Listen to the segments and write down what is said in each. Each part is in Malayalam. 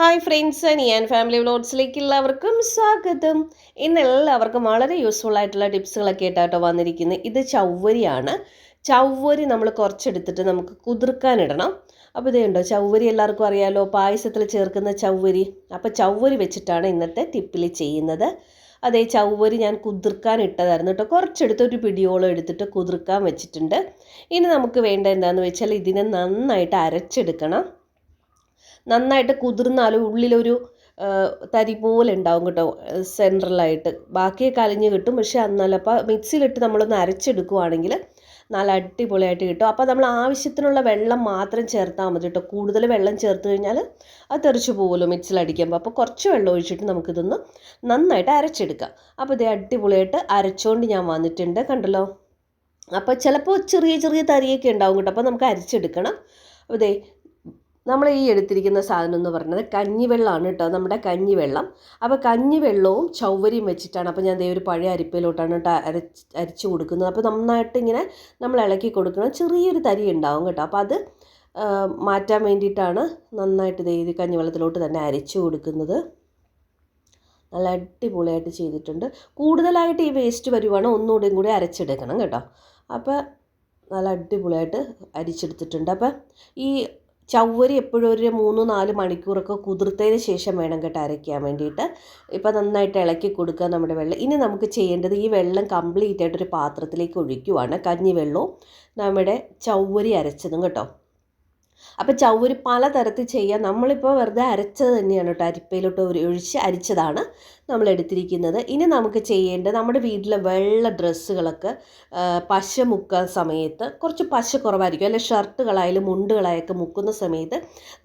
ഹായ് ഫ്രണ്ട്സ് ഞാൻ ഫാമിലി വ്ലോഗ്സിലേക്ക് എല്ലാവർക്കും സ്വാഗതം. ഇന്ന് എല്ലാവർക്കും വളരെ യൂസ്ഫുൾ ആയിട്ടുള്ള ടിപ്സുകളൊക്കെ ആയിട്ടാട്ടോ വന്നിരിക്കുന്നത് ഇത് ചവ്വരിയാണ്. ചവ്വരി നമ്മൾ കുറച്ചെടുത്തിട്ട് നമുക്ക് കുതിർക്കാനിടണം. അപ്പോൾ ഇതേ ഉണ്ടോ ചവ്വരി എല്ലാവർക്കും അറിയാലോ പായസത്തിൽ ചേർക്കുന്ന ചവ്വരി. അപ്പോൾ ചവ്വരി വെച്ചിട്ടാണ് ഇന്നത്തെ ടിപ്പിൽ ചെയ്യുന്നത്. അതേ ചവ്വരി ഞാൻ കുതിർക്കാൻ ഇട്ടതായിരുന്നു കേട്ടോ. കുറച്ചെടുത്ത് ഒരു പിടിയോളം എടുത്തിട്ട് കുതിർക്കാൻ വെച്ചിട്ടുണ്ട്. ഇനി നമുക്ക് വേണ്ട എന്താണെന്ന് വെച്ചാൽ ഇതിനെ നന്നായിട്ട് അരച്ചെടുക്കണം. നന്നായിട്ട് കുതിർന്നാലും ഉള്ളിലൊരു തരി പോലെ ഉണ്ടാവും കേട്ടോ സെൻട്രലായിട്ട്. ബാക്കിയൊക്കെ അലിഞ്ഞ് കിട്ടും. പക്ഷേ എന്നാലും അപ്പോൾ മിക്സിയിലിട്ട് നമ്മളൊന്ന് അരച്ചെടുക്കുവാണെങ്കിൽ നല്ല അടിപൊളിയായിട്ട് കിട്ടും. അപ്പോൾ നമ്മൾ ആവശ്യത്തിനുള്ള വെള്ളം മാത്രം ചേർത്താൽ മതി കേട്ടോ. കൂടുതൽ വെള്ളം ചേർത്ത് കഴിഞ്ഞാൽ അത് തെറിച്ച് പോകുമല്ലോ മിക്സിൽ അടിക്കുമ്പോൾ അപ്പോൾ കുറച്ച് വെള്ളം ഒഴിച്ചിട്ട് നമുക്കിതൊന്ന് നന്നായിട്ട് അരച്ചെടുക്കാം. അപ്പോൾ ഇത് അടിപൊളിയായിട്ട് അരച്ചുകൊണ്ട് ഞാൻ വന്നിട്ടുണ്ട് കണ്ടല്ലോ. അപ്പോൾ ചിലപ്പോൾ ചെറിയ ചെറിയ തരിയൊക്കെ ഉണ്ടാവും കേട്ടോ. അപ്പോൾ നമുക്ക് അരച്ചെടുക്കണം. അപ്പോൾ ദേ നമ്മൾ ഈ എടുത്തിരിക്കുന്ന സാധനം എന്ന് പറയുന്നത് കഞ്ഞിവെള്ളമാണ് കേട്ടോ നമ്മുടെ കഞ്ഞിവെള്ളം. അപ്പോൾ കഞ്ഞിവെള്ളവും ചൗവരിയും വെച്ചിട്ടാണ്. അപ്പോൾ ഞാൻ ദേ ഒരു പഴയ അരിപ്പയിലോട്ടാണ് കേട്ടോ അരച്ച് അരിച്ചു കൊടുക്കുന്നത്. അപ്പോൾ നന്നായിട്ട് ഇങ്ങനെ നമ്മൾ ഇളക്കി കൊടുക്കണം. ചെറിയൊരു തരി ഉണ്ടാവും കേട്ടോ. അപ്പോൾ അത് മാറ്റാൻ വേണ്ടിയിട്ടാണ് നന്നായിട്ട് ദേ ഇത് കഞ്ഞിവെള്ളത്തിലോട്ട് തന്നെ അരച്ചു കൊടുക്കുന്നത്. നല്ല അടിപൊളിയായിട്ട് ചെയ്തിട്ടുണ്ട്. കൂടുതലായിട്ട് ഈ വേസ്റ്റ് വരുവാണ്. ഒന്നുകൂടെയും കൂടി അരച്ചെടുക്കണം കേട്ടോ. അപ്പോൾ നല്ല അടിപൊളിയായിട്ട് അരിച്ചെടുത്തിട്ടുണ്ട്. അപ്പം ഈ ചവ്വരി എപ്പോഴും ഒരു മൂന്ന് നാല് മണിക്കൂറൊക്കെ കുതിർത്തതിന് ശേഷം വേണം കേട്ടോ അരയ്ക്കാൻ വേണ്ടിയിട്ട്. ഇപ്പം നന്നായിട്ട് ഇളക്കി കൊടുക്കുക നമ്മുടെ വെള്ളം. ഇനി നമുക്ക് ചെയ്യേണ്ടത് ഈ വെള്ളം കംപ്ലീറ്റ് ആയിട്ടൊരു പാത്രത്തിലേക്ക് ഒഴിക്കുവാണ്. കഞ്ഞി വെള്ളവും നമ്മുടെ ചവ്വരി അരച്ചതും കേട്ടോ. അപ്പോൾ ചവ്വരി പലതരത്തിൽ ചെയ്യാം. നമ്മളിപ്പോൾ വെറുതെ അരച്ചത് തന്നെയാണ് കേട്ടോ. അരിപ്പയിലോട്ട് ഒഴിച്ച് അരിച്ചതാണ്. നമ്മൾ എടുത്തിരിക്കുന്നത് ഇനി നമുക്ക് ചെയ്യേണ്ടത് നമ്മുടെ വീട്ടിലെ വെള്ള ഡ്രസ്സുകളൊക്കെ പശ മുക്കാൻ സമയത്ത് കുറച്ച് പശ കുറവായിരിക്കും. അല്ലെ ഷർട്ടുകളായാലും മുണ്ടുകളായൊക്കെ മുക്കുന്ന സമയത്ത്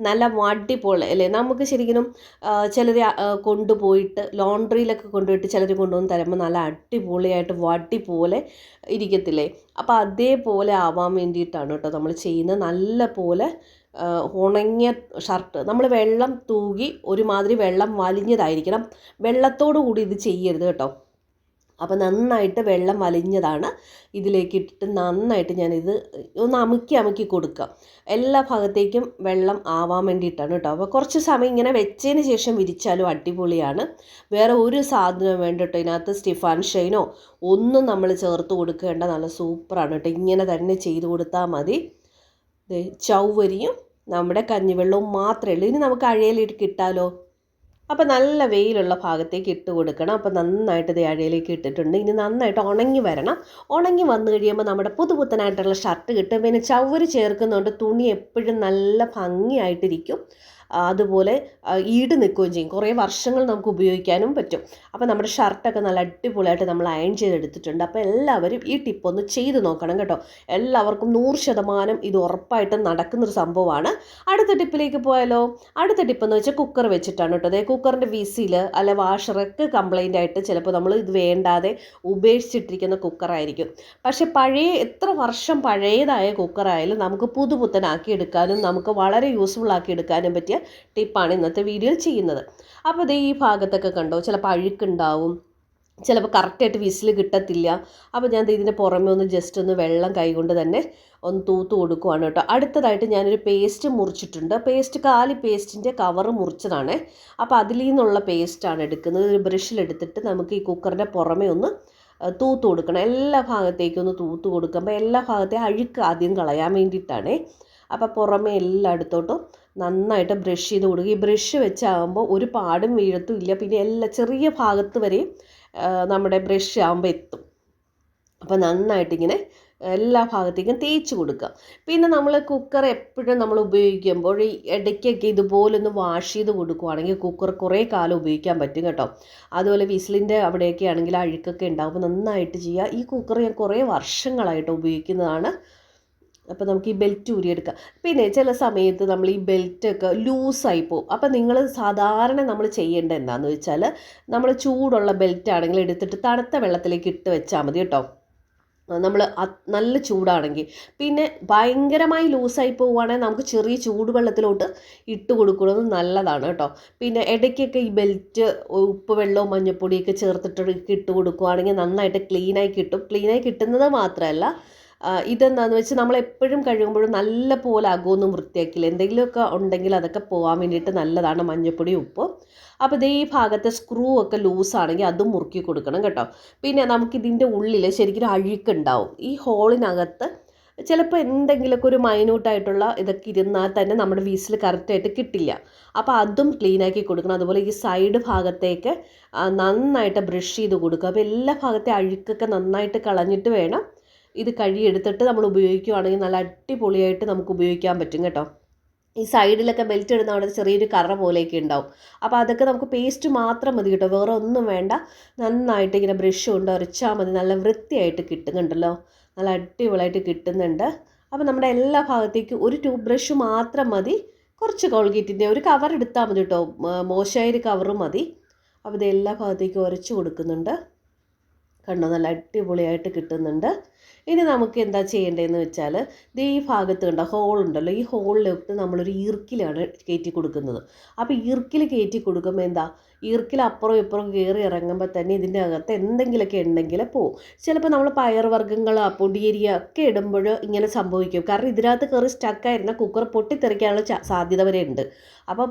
നല്ല വടിപോലെ അല്ലേ നമുക്ക് ശരിക്കും ചിലർ കൊണ്ടുപോയിട്ട് ലോണ്ട്രിയിലൊക്കെ കൊണ്ടുപോയിട്ട് ചിലർ കൊണ്ടുവന്ന് തരുമ്പോൾ നല്ല അടിപൊളിയായിട്ട് വടി പോലെ ഇരിക്കത്തില്ലേ? അപ്പോൾ അതേപോലെ ആവാൻ വേണ്ടിയിട്ടാണ് കേട്ടോ നമ്മൾ ചെയ്യുന്നത്. നല്ല പോലെ ഉണങ്ങിയ ഷർട്ട് നമ്മൾ വെള്ളം തൂകി ഒരുമാതിരി വെള്ളം വലിഞ്ഞതായിരിക്കണം. വെള്ളത്തോടു കൂടി ഇത് ചെയ്യരുത് കേട്ടോ. അപ്പോൾ നന്നായിട്ട് വെള്ളം വലിഞ്ഞതാണ് ഇതിലേക്ക് ഇട്ടിട്ട് നന്നായിട്ട് ഞാനിത് ഒന്ന് അമുക്കി അമുക്കി കൊടുക്കുക. എല്ലാ ഭാഗത്തേക്കും വെള്ളം ആവാൻ വേണ്ടിയിട്ടാണ് കേട്ടോ. അപ്പോൾ കുറച്ച് സമയം ഇങ്ങനെ വെച്ചതിന് ശേഷം വിരിച്ചാലും അടിപൊളിയാണ്. വേറെ ഒരു സാധനം വേണ്ട കേട്ടോ. ഇതിനകത്ത് സ്റ്റിഫാൻ ഷൈനോ ഒന്നും നമ്മൾ ചേർത്ത് കൊടുക്കേണ്ട നല്ല സൂപ്പറാണ് കേട്ടോ. ഇങ്ങനെ തന്നെ ചെയ്ത് കൊടുത്താൽ മതി. ചൗവരിയും നമ്മുടെ കഞ്ഞിവെള്ളവും മാത്രമേ ഉള്ളൂ. ഇനി നമുക്ക് അഴയിലിട്ട് കിട്ടാലോ? അപ്പോൾ നല്ല വെയിലുള്ള ഭാഗത്തേക്ക് ഇട്ട് കൊടുക്കണം. അപ്പോൾ നന്നായിട്ട് ഇത് അഴയിലേക്ക് ഇട്ടിട്ടുണ്ട്. ഇനി നന്നായിട്ട് ഉണങ്ങി വരണം. ഉണങ്ങി വന്നു കഴിയുമ്പോൾ നമ്മുടെ പുതുപുത്തനായിട്ടുള്ള ഷർട്ട് കിട്ടും. പിന്നെ ചവര് ചേർക്കുന്നതുകൊണ്ട് തുണി എപ്പോഴും നല്ല ഭംഗിയായിട്ടിരിക്കും. അതുപോലെ ഈട് നിൽക്കുകയും ചെയ്യും. കുറേ വർഷങ്ങൾ നമുക്ക് ഉപയോഗിക്കാനും പറ്റും. അപ്പോൾ നമ്മുടെ ഷർട്ടൊക്കെ നല്ല അടിപൊളിയായിട്ട് നമ്മൾ അയൺ ചെയ്തെടുത്തിട്ടുണ്ട്. അപ്പോൾ എല്ലാവരും ഈ ടിപ്പ് ഒന്ന് ചെയ്ത് നോക്കണം കേട്ടോ. എല്ലാവർക്കും നൂറ് ശതമാനം ഇത് ഉറപ്പായിട്ടും നടക്കുന്നൊരു സംഭവമാണ്. അടുത്ത ടിപ്പിലേക്ക് പോയാലോ? അടുത്ത ടിപ്പ് എന്ന് വെച്ചാൽ കുക്കർ വെച്ചിട്ടാണ് കേട്ടോ. അതായത് കുക്കറിന്റെ വിസിൽ അല്ലെ വാഷറൊക്കെ കംപ്ലൈന്റ് ആയിട്ട് ചിലപ്പോൾ നമ്മൾ ഇത് വേണ്ടാതെ ഉപേക്ഷിച്ചിട്ടിരിക്കുന്ന കുക്കറായിരിക്കും. പക്ഷേ പഴയ എത്ര വർഷം പഴയതായ കുക്കറായാലും നമുക്ക് പുതുപുത്തനാക്കി എടുക്കാനും നമുക്ക് വളരെ യൂസ്ഫുൾ ആക്കി എടുക്കാനും പറ്റിയ ടിപ്പാണ് ഇന്നത്തെ വീഡിയോയിൽ ചെയ്യുന്നത്. അപ്പോൾ ദേ ഈ ഭാഗത്തൊക്കെ കണ്ടോ ചിലപ്പോൾ അഴുക്കുണ്ടാവും ചിലപ്പോൾ കറക്റ്റായിട്ട് വിസിൽ കിട്ടത്തില്ല. അപ്പോൾ ഞാൻ ഇതിന്റെ പുറമെ ഒന്ന് ജസ്റ്റ് ഒന്ന് വെള്ളം കൈകൊണ്ട് തന്നെ ഒന്ന് തൂത്ത് കൊടുക്കുവാണ് കേട്ടോ. അടുത്തതായിട്ട് ഞാനൊരു പേസ്റ്റ് മുറിച്ചിട്ടുണ്ട്. പേസ്റ്റ് കാലി പേസ്റ്റിന്റെ കവർ മുറിച്ചതാണ്. അപ്പോൾ അതിൽ നിന്നുള്ള പേസ്റ്റാണ് എടുക്കുന്നത്. ഒരു ബ്രഷിലെടുത്തിട്ട് നമുക്ക് ഈ കുക്കറിന്റെ പുറമെ ഒന്ന് തൂത്ത് കൊടുക്കണം. എല്ലാ ഭാഗത്തേക്കും ഒന്ന് തൂത്ത് കൊടുക്കുമ്പോൾ എല്ലാ ഭാഗത്തെയും അഴുക്ക് ആദ്യം കളയാൻ വേണ്ടിയിട്ടാണേ. അപ്പോൾ പുറമെ എല്ലായിടത്തോട്ടും നന്നായിട്ട് ബ്രഷ് ചെയ്ത് കൊടുക്കുക ഈ ബ്രഷ് വെച്ചാകുമ്പോൾ ഒരു പാടും വീഴത്തും ഇല്ല. പിന്നെ എല്ലാ ചെറിയ ഭാഗത്ത് വരെയും നമ്മുടെ ബ്രഷ് ആകുമ്പോൾ എത്തും. അപ്പോൾ നന്നായിട്ടിങ്ങനെ എല്ലാ ഭാഗത്തേക്കും തേച്ച് കൊടുക്കുക. പിന്നെ നമ്മൾ കുക്കർ എപ്പോഴും നമ്മൾ ഉപയോഗിക്കുമ്പോൾ ഈ ഇടയ്ക്കൊക്കെ ഇതുപോലൊന്ന് വാഷ് ചെയ്ത് കൊടുക്കുവാണെങ്കിൽ കുക്കർ കുറേ കാലം ഉപയോഗിക്കാൻ പറ്റും കേട്ടോ. അതുപോലെ വിസിലിന്റെ അവിടെയൊക്കെ ആണെങ്കിൽ അഴുക്കൊക്കെ ഉണ്ടാകുമ്പോൾ നന്നായിട്ട് ചെയ്യുക. ഈ കുക്കർ ഞാൻ കുറേ വർഷങ്ങളായിട്ട് ഉപയോഗിക്കുന്നതാണ്. അപ്പോൾ നമുക്ക് ഈ ബെൽറ്റ് ഊരിയെടുക്കാം പിന്നെ ചില സമയത്ത് നമ്മൾ ഈ ബെൽറ്റൊക്കെ ലൂസായി പോകും അപ്പോൾ നിങ്ങൾ സാധാരണ നമ്മൾ ചെയ്യേണ്ടത് എന്താണെന്ന് വെച്ചാൽ നമ്മൾ ചൂടുള്ള ബെൽറ്റ് ആണെങ്കിൽ എടുത്തിട്ട് തണുത്ത വെള്ളത്തിലേക്ക് ഇട്ട് വെച്ചാൽ മതി കേട്ടോ. നമ്മൾ നല്ല ചൂടാണെങ്കിൽ. പിന്നെ ഭയങ്കരമായി ലൂസായി പോവുകയാണെങ്കിൽ നമുക്ക് ചെറിയ ചൂടുവെള്ളത്തിലോട്ട് ഇട്ട് കൊടുക്കുന്നത് നല്ലതാണ് കേട്ടോ. പിന്നെ ഇടയ്ക്കൊക്കെ ഈ ബെൽറ്റ് ഉപ്പ് വെള്ളവും മഞ്ഞൾപ്പൊടിയൊക്കെ ചേർത്തിട്ട് ഇട്ട് കൊടുക്കുകയാണെങ്കിൽ നന്നായിട്ട് ക്ലീനായി കിട്ടും. ക്ലീനായി കിട്ടുന്നത് മാത്രമല്ല ഇതെന്താണെന്ന് വെച്ചാൽ നമ്മൾ എപ്പോഴും കഴുകുമ്പോഴും നല്ല പോലെ അകമൊന്നും വൃത്തിയാക്കില്ല? എന്തെങ്കിലുമൊക്കെ ഉണ്ടെങ്കിൽ അതൊക്കെ പോകാൻ വേണ്ടിയിട്ട് നല്ലതാണ് മഞ്ഞപ്പൊടി ഉപ്പ്. അപ്പോൾ ഇതേ ഭാഗത്തെ സ്ക്രൂ ഒക്കെ ലൂസാണെങ്കിൽ അതും മുറുക്കി കൊടുക്കണം കേട്ടോ. പിന്നെ നമുക്കിതിന്റെ ഉള്ളിൽ ശരിക്കും അഴുക്കുണ്ടാവും. ഈ ഹോളിനകത്ത് ചിലപ്പോൾ എന്തെങ്കിലുമൊക്കെ ഒരു മൈന്യൂട്ടായിട്ടുള്ള ഇതൊക്കെ ഇരുന്നാൽ തന്നെ നമ്മുടെ വീസിൽ കറക്റ്റായിട്ട് കിട്ടില്ല. അപ്പോൾ അതും ക്ലീനാക്കി കൊടുക്കണം. അതുപോലെ ഈ സൈഡ് ഭാഗത്തേക്ക് നന്നായിട്ട് ബ്രഷ് ചെയ്ത് കൊടുക്കുക. അപ്പോൾ എല്ലാ ഭാഗത്തെ അഴുക്കൊക്കെ നന്നായിട്ട് കളഞ്ഞിട്ട് വേണം ഇത് കഴുകിയെടുത്തിട്ട് നമ്മൾ ഉപയോഗിക്കുകയാണെങ്കിൽ നല്ല അടിപൊളിയായിട്ട് നമുക്ക് ഉപയോഗിക്കാൻ പറ്റും കേട്ടോ. ഈ സൈഡിലൊക്കെ ബെൽറ്റ് ഇടുന്ന അവിടെ ചെറിയൊരു കറ പോലെയൊക്കെ ഉണ്ടാവും. അപ്പോൾ അതൊക്കെ നമുക്ക് പേസ്റ്റ് മാത്രം മതി കേട്ടോ. വേറെ ഒന്നും വേണ്ട. നന്നായിട്ട് ഇങ്ങനെ ബ്രഷ് കൊണ്ട് ഉരച്ചാൽ മതി. നല്ല വൃത്തിയായിട്ട് കിട്ടുന്നുണ്ടല്ലോ. നല്ല അടിപൊളിയായിട്ട് കിട്ടുന്നുണ്ട്. അപ്പോൾ നമ്മുടെ എല്ലാ ഭാഗത്തേക്കും ഒരു ട്യൂബ് ബ്രഷ് മാത്രം മതി. കുറച്ച് കോൾഗേറ്റിന്റെ ഒരു കവർ എടുത്താൽ മതി കേട്ടോ. മോശമായൊരു കവറും മതി. അപ്പോൾ ഇത് എല്ലാ ഭാഗത്തേക്കും ഉരച്ച് കൊടുക്കുന്നുണ്ട്. കണ്ടോ? നല്ല അടിപൊളിയായിട്ട് കിട്ടുന്നുണ്ട്. ഇനി നമുക്ക് എന്താ ചെയ്യേണ്ടതെന്ന് വെച്ചാൽ ദേ ഈ ഭാഗത്ത് കണ്ട ഹോൾ ഉണ്ടല്ലോ ഈ ഹോളിലോട്ട് നമ്മളൊരു ഈർക്കിലാണ് കയറ്റി കൊടുക്കുന്നത്. അപ്പോൾ ഈർക്കിൽ കയറ്റി കൊടുക്കുമ്പോൾ എന്താ? ഈർക്കിൽ അപ്പുറം ഇപ്പുറം കയറി ഇറങ്ങുമ്പോൾ തന്നെ ഇതിന്റെ അകത്ത് എന്തെങ്കിലുമൊക്കെ ഉണ്ടെങ്കിൽ പോവും. ചിലപ്പോൾ നമ്മൾ പയർവർഗങ്ങൾ പൊടിയരിയ ഒക്കെ ഇടുമ്പോൾ ഇങ്ങനെ സംഭവിക്കും. കാരണം ഇതിനകത്ത് കയറി സ്റ്റക്കായിരുന്ന കുക്കർ പൊട്ടിത്തെറിക്കാനുള്ള സാധ്യത വരെ ഉണ്ട്. അപ്പം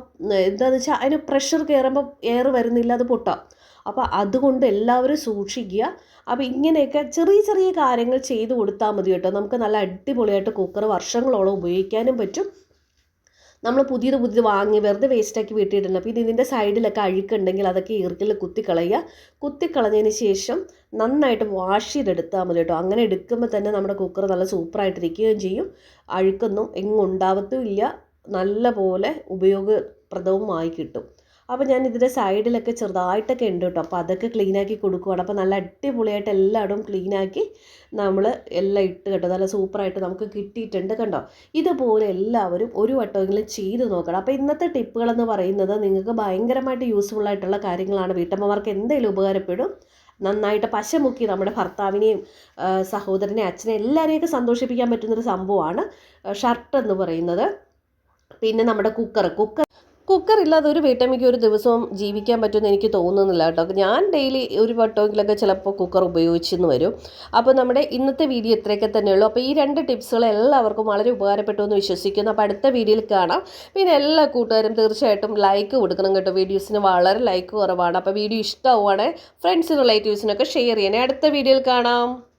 എന്താണെന്ന് വെച്ചാൽ അതിന് പ്രഷർ കയറുമ്പോൾ എയർ വരുന്നില്ല അത് പൊട്ടാം. അപ്പോൾ അതുകൊണ്ട് എല്ലാവരും സൂക്ഷിക്കുക. അപ്പോൾ ഇങ്ങനെയൊക്കെ ചെറിയ ചെറിയ കാര്യങ്ങൾ ചെയ്ത് കൊടുത്താൽ മതി കേട്ടോ. നമുക്ക് നല്ല അടിപൊളിയായിട്ട് കുക്കർ വർഷങ്ങളോളം ഉപയോഗിക്കാനും പറ്റും. നമ്മൾ പുതിയത് പുതിയത് വാങ്ങി വെറുതെ വേസ്റ്റാക്കി വീട്ടിയിടണം പിന്നെ ഇതിന്റെ സൈഡിലൊക്കെ അഴുക്കുണ്ടെങ്കിൽ അതൊക്കെ ഈർക്കിൽ കുത്തിക്കളയുക. കുത്തിക്കളഞ്ഞതിന് ശേഷം നന്നായിട്ട് വാഷ് ചെയ്തെടുത്താൽ മതി കേട്ടോ. അങ്ങനെ എടുക്കുമ്പോൾ തന്നെ നമ്മുടെ കുക്കർ നല്ല സൂപ്പറായിട്ടിരിക്കുകയും ചെയ്യും. അഴുക്കൊന്നും എങ്ങും ഉണ്ടാവത്തുമില്ല. നല്ല പോലെ ഉപയോഗപ്രദവുമായി കിട്ടും. അപ്പോൾ ഞാൻ ഇതിന്റെ സൈഡിലൊക്കെ ചെറുതായിട്ടൊക്കെ ഉണ്ട് കേട്ടോ അപ്പോൾ അതൊക്കെ ക്ലീനാക്കി കൊടുക്കുകയാണ് അപ്പോൾ നല്ല അടിപൊളിയായിട്ട് എല്ലായിടവും ക്ലീനാക്കി നമ്മൾ എല്ലാം ഇട്ട് കേട്ടോ. നല്ല സൂപ്പറായിട്ട് നമുക്ക് കിട്ടിയിട്ടുണ്ട് കണ്ടോ. ഇതുപോലെ എല്ലാവരും ഒരു വട്ടമെങ്കിലും ചെയ്ത് നോക്കണം. അപ്പോൾ ഇന്നത്തെ ടിപ്പുകളെന്ന് പറയുന്നത് നിങ്ങൾക്ക് ഭയങ്കരമായിട്ട് യൂസ്ഫുൾ ആയിട്ടുള്ള കാര്യങ്ങളാണ്. വീട്ടമ്മമാർക്ക് എന്തെങ്കിലും ഉപകാരപ്പെടും നന്നായിട്ട് പശ മുക്കി നമ്മുടെ ഭർത്താവിനെയും സഹോദരനെയും സഹോദരനെ അച്ഛനെ എല്ലാവരെയൊക്കെ സന്തോഷിപ്പിക്കാൻ പറ്റുന്നൊരു സംഭവമാണ് ഷർട്ട് എന്ന് പറയുന്നത്. പിന്നെ നമ്മുടെ കുക്കർ കുക്കർ കുക്കർ ഇല്ലാതെ ഒരു വീട്ടമ്മയ്ക്ക് ഒരു ദിവസവും ജീവിക്കാൻ പറ്റുമെന്ന് എനിക്ക് തോന്നുന്നില്ല കേട്ടോ. ഞാൻ ഡെയിലി ഒരു വട്ടമെങ്കിലൊക്കെ ചിലപ്പോൾ കുക്കർ ഉപയോഗിച്ചെന്ന് വരും. അപ്പോൾ നമ്മുടെ ഇന്നത്തെ വീഡിയോ ഇത്രയൊക്കെ തന്നെയുള്ളൂ. അപ്പോൾ ഈ രണ്ട് ടിപ്സുകൾ എല്ലാവർക്കും വളരെ ഉപകാരപ്പെട്ടു എന്ന് വിശ്വസിക്കുന്നു. അപ്പോൾ അടുത്ത വീഡിയോയിൽ കാണാം. പിന്നെ എല്ലാ കൂട്ടുകാരും തീർച്ചയായിട്ടും ലൈക്ക് കൊടുക്കണം കേട്ടോ. വീഡിയോസിന് വളരെ ലൈക്ക് കുറവാണ്. അപ്പോൾ വീഡിയോ ഇഷ്ടമാവുകയാണെങ്കിൽ ഫ്രണ്ട്സിനും റിലേറ്റീവ്സിനൊക്കെ ഷെയർ ചെയ്യണേ. അടുത്ത വീഡിയോയിൽ കാണാം.